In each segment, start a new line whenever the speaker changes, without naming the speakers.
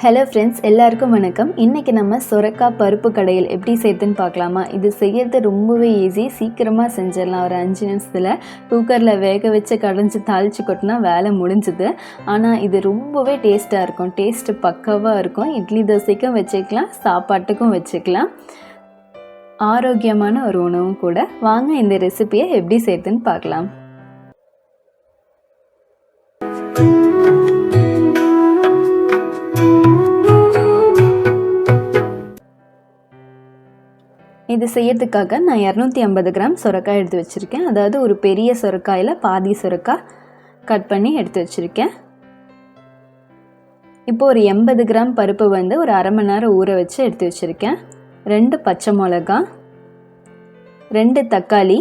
Hello friends எல்லாருக்கும் வணக்கம். இன்றைக்கி நம்ம சுரக்காய் பருப்பு கடையில் எப்படி செய்யுதுன்னு பார்க்கலாமா? இது செய்யறது ரொம்பவே ஈஸி சீக்கிரமாக செஞ்சிடலாம். ஒரு அஞ்சு நிமிஷத்தில் குக்கரில் வேக வச்சு கடைஞ்சி தாளித்து கொட்டினா வேலை முடிஞ்சுது. ஆனால் இது ரொம்பவே டேஸ்ட்டாக இருக்கும். டேஸ்ட்டு பக்காவாக இருக்கும். இட்லி தோசைக்கும் வச்சுக்கலாம். சாப்பாட்டுக்கும் வச்சுக்கலாம். ஆரோக்கியமான ஒரு உணவும் கூட. வாங்க இந்த ரெசிபியை எப்படி செய்யுதுன்னு பார்க்கலாம். இது செய்யறதுக்காக நான் இரநூத்தி ஐம்பது கிராம் சுரக்காய் எடுத்து வச்சுருக்கேன். அதாவது ஒரு பெரிய சுரக்காயில் பாதி சுரக்காய் கட் பண்ணி எடுத்து வச்சுருக்கேன். இப்போ ஒரு எண்பது கிராம் பருப்பு வந்து ஒரு அரை மணி நேரம் ஊற வச்சு எடுத்து வச்சுருக்கேன். ரெண்டு பச்சை மிளகா ரெண்டு தக்காளி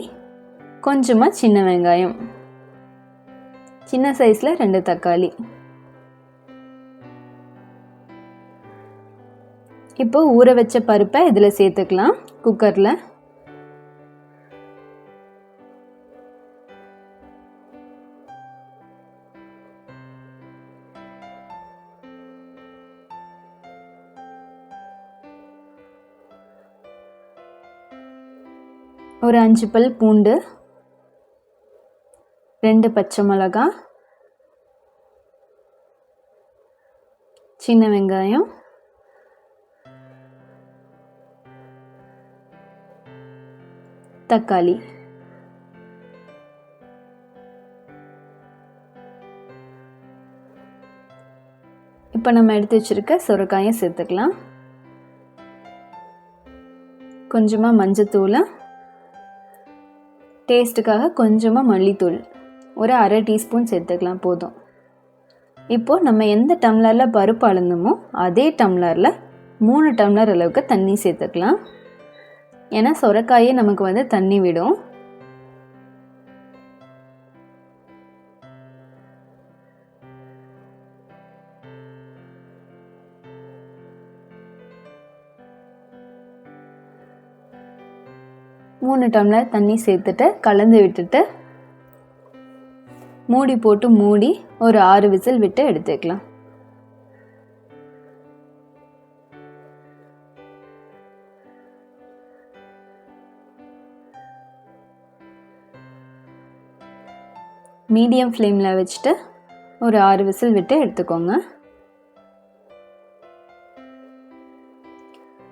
கொஞ்சமாக சின்ன வெங்காயம். சின்ன சைஸில் ரெண்டு தக்காளி. இப்போ ஊற வச்ச பருப்பை இதில் சேர்த்துக்கலாம் குக்கரில் ஒரு அஞ்சு பல் பூண்டு ரெண்டு பச்சை மிளகா சின்ன வெங்காயம் தக்காளி. இப்போ நம்ம எடுத்து வச்சுருக்க சுரக்காயும் சேர்த்துக்கலாம். கொஞ்சமாக மஞ்சத்தூள். டேஸ்ட்டுக்காக கொஞ்சமாக மல்லித்தூள். ஒரு அரை டீஸ்பூன் சேர்த்துக்கலாம் போதும். இப்போது நம்ம எந்த டம்ளரில் பருப்பு அளந்தோமோ அதே டம்ளரில் மூணு டம்ளர் அளவுக்கு தண்ணி சேர்த்துக்கலாம். ஏன்னா சொரக்காயே நமக்கு வந்து தண்ணி விடும். மூணு டம்ளர் தண்ணி சேர்த்துட்டு கலந்து விட்டுட்டு மூடி போட்டு மூடி ஒரு ஆறு விசில் விட்டு எடுத்துக்கலாம். மீடியம் ஃப்ளேமில் வச்சுட்டு ஒரு ஆறு விசில் விட்டு எடுத்துக்கோங்க.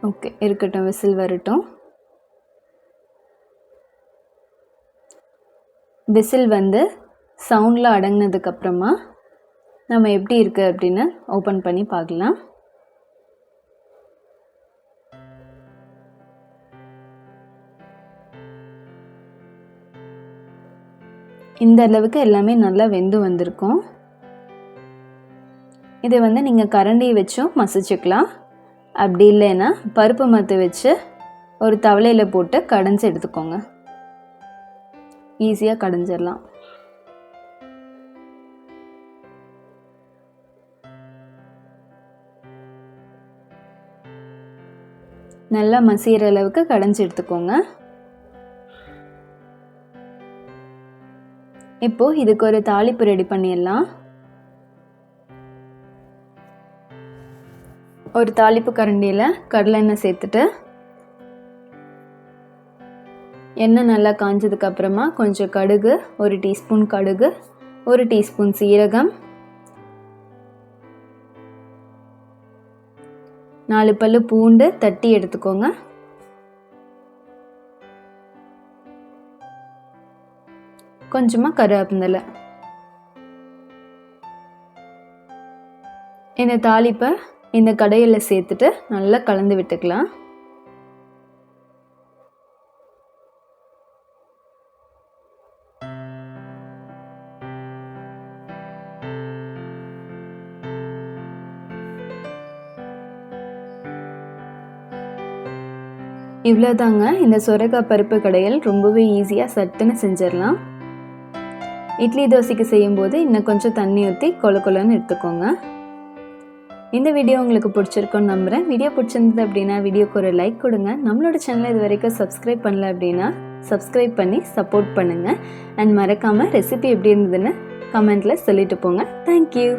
ஓகே இருக்கட்டும் விசில் வரட்டும். விசில் வந்து சவுண்டில் அடங்கினதுக்கப்புறமா நம்ம எப்படி இருக்குது அப்படின்னு ஓப்பன் பண்ணி பார்க்கலாம். இந்த அளவுக்கு எல்லாமே நல்லா வெந்து வந்திருக்கும். இதை வந்து நீங்கள் கரண்டியை வச்சும் மசிச்சுக்கலாம். அப்படி இல்லைன்னா பருப்பு மத்து வச்சு ஒரு தவளையில் போட்டு கடைஞ்சி எடுத்துக்கோங்க. ஈஸியாக கடைஞ்சிடலாம். நல்லா மசிகிற அளவுக்கு கடைஞ்சி எடுத்துக்கோங்க. இப்போது இதுக்கு ஒரு தாளிப்பு ரெடி பண்ணிடலாம். ஒரு தாளிப்பு கரண்டியில் கடலை எண்ணெய் சேர்த்துட்டு எண்ணெய் நல்லா காஞ்சதுக்கு அப்புறமா கொஞ்சம் கடுகு ஒரு டீஸ்பூன் கடுகு ஒரு டீஸ்பூன் சீரகம் நாலு பல்லு பூண்டு தட்டி எடுத்துக்கோங்க. கொஞ்சமாக கருவேப்பிந்தலை இந்த தாளிப்பை இந்த கடையில் சேர்த்துட்டு நல்லா கலந்து விட்டுக்கலாம். இவ்வளோதாங்க இந்த சுரக்காய் பருப்பு கடையில் ரொம்பவே ஈஸியாக சட்டுன்னு செஞ்சிடலாம். இட்லி தோசைக்கு செய்யும்போது இன்னும் கொஞ்சம் தண்ணி ஊற்றி கொல கொலன்னு எடுத்துக்கோங்க. இந்த வீடியோ உங்களுக்கு பிடிச்சிருக்குன்னு நம்புகிறேன் வீடியோ பிடிச்சிருந்தது அப்படின்னா வீடியோக்கு ஒரு லைக் கொடுங்க. நம்மளோட சேனலை இது வரைக்கும் சப்ஸ்கிரைப் பண்ணல அப்படின்னா சப்ஸ்கிரைப் பண்ணி சப்போர்ட் பண்ணுங்கள் அண்ட் மறக்காமல் ரெசிபி எப்படி இருந்ததுன்னு கமெண்ட்டில் சொல்லிட்டு போங்க. தேங்க்யூ